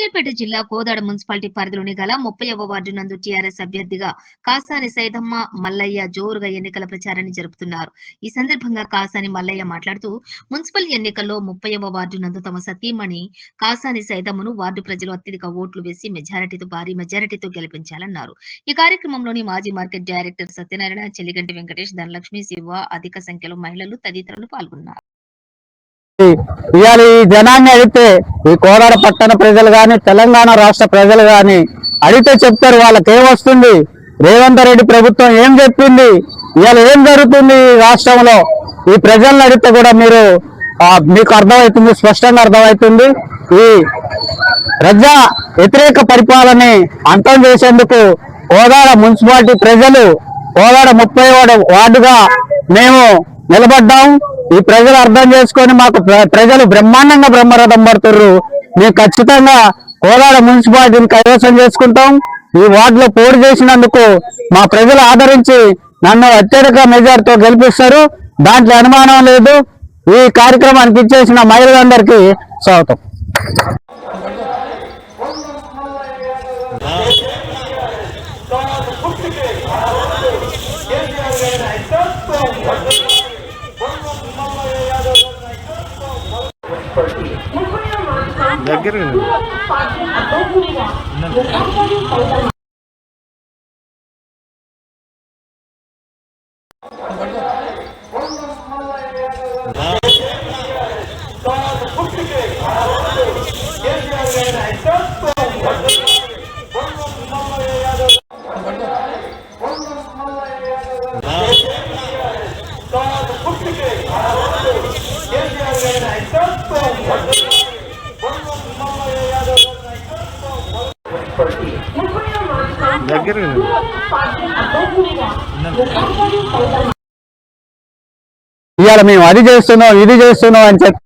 సూర్యాపేట జిల్లా కోదాడ మున్సిపాలిటీ పరిధిలోని గల ముప్పైవ వార్డు నందు టీఆర్ఎస్ అభ్యర్థిగా కాసాని సైదమ్మ మల్లయ్య జోరుగా ఎన్నికల ప్రచారాన్ని జరుపుతున్నారు. ఈ సందర్భంగా కాసాని మల్లయ్య మాట్లాడుతూ మున్సిపల్ ఎన్నికల్లో ముప్పైవ వార్డు నందు తమ సతీమణి కాసాని సైదమ్మను వార్డు ప్రజలు అత్యధిక ఓట్లు వేసి మెజారిటీతో భారీ మెజారిటీతో గెలిపించాలన్నారు. ఈ కార్యక్రమంలోని మాజీ మార్కెట్ డైరెక్టర్ సత్యనారాయణ చెల్లిగంటి వెంకటేష్ ధనలక్ష్మి శివ అధిక సంఖ్యలో మహిళలు తదితరులు పాల్గొన్నారు. ఇవాళ ఈ జనాన్ని అడిగితే ఈ కోదాడ పట్టణ ప్రజలు కానీ తెలంగాణ రాష్ట్ర ప్రజలు కానీ అడిగితే చెప్తారు వాళ్ళకి ఏమొస్తుంది రేవంత్ రెడ్డి ప్రభుత్వం ఏం చెప్పింది? ఇవాళ ఏం జరుగుతుంది ఈ రాష్ట్రంలో? ఈ ప్రజలను అడిగితే కూడా మీరు మీకు అర్థమవుతుంది స్పష్టంగా అర్థమవుతుంది. ఈ ప్రజా వ్యతిరేక పరిపాలనని అంతం చేసేందుకు కోదాడ మున్సిపాలిటీ ప్రజలు కోదాడ ముప్పై వార్డుగా మేము నిలబడ్డాం. ఈ ప్రజలు అర్థం చేసుకొని మాకు ప్ర- ప్రజలు బ్రహ్మాండంగా బ్రహ్మరథం పడుతుర్రు మేము ఖచ్చితంగా కోదాడ మున్సిపాలిటీని కైవసం చేసుకుంటాం ఈ వార్డులో పోటీ చేసినందుకు మా ప్రజలు ఆదరించి నన్ను అత్యధిక మెజార్టీతో గెలిపిస్తారు దాంట్లో అనుమానం లేదు ఈ కార్యక్రమానికి ఇచ్చేసిన మహిళలందరికీ స్వాగతం దగ్గర దగ్గర ఇవాళ మేము అది చేస్తున్నాం ఇది చేస్తున్నాం అని చెప్పి.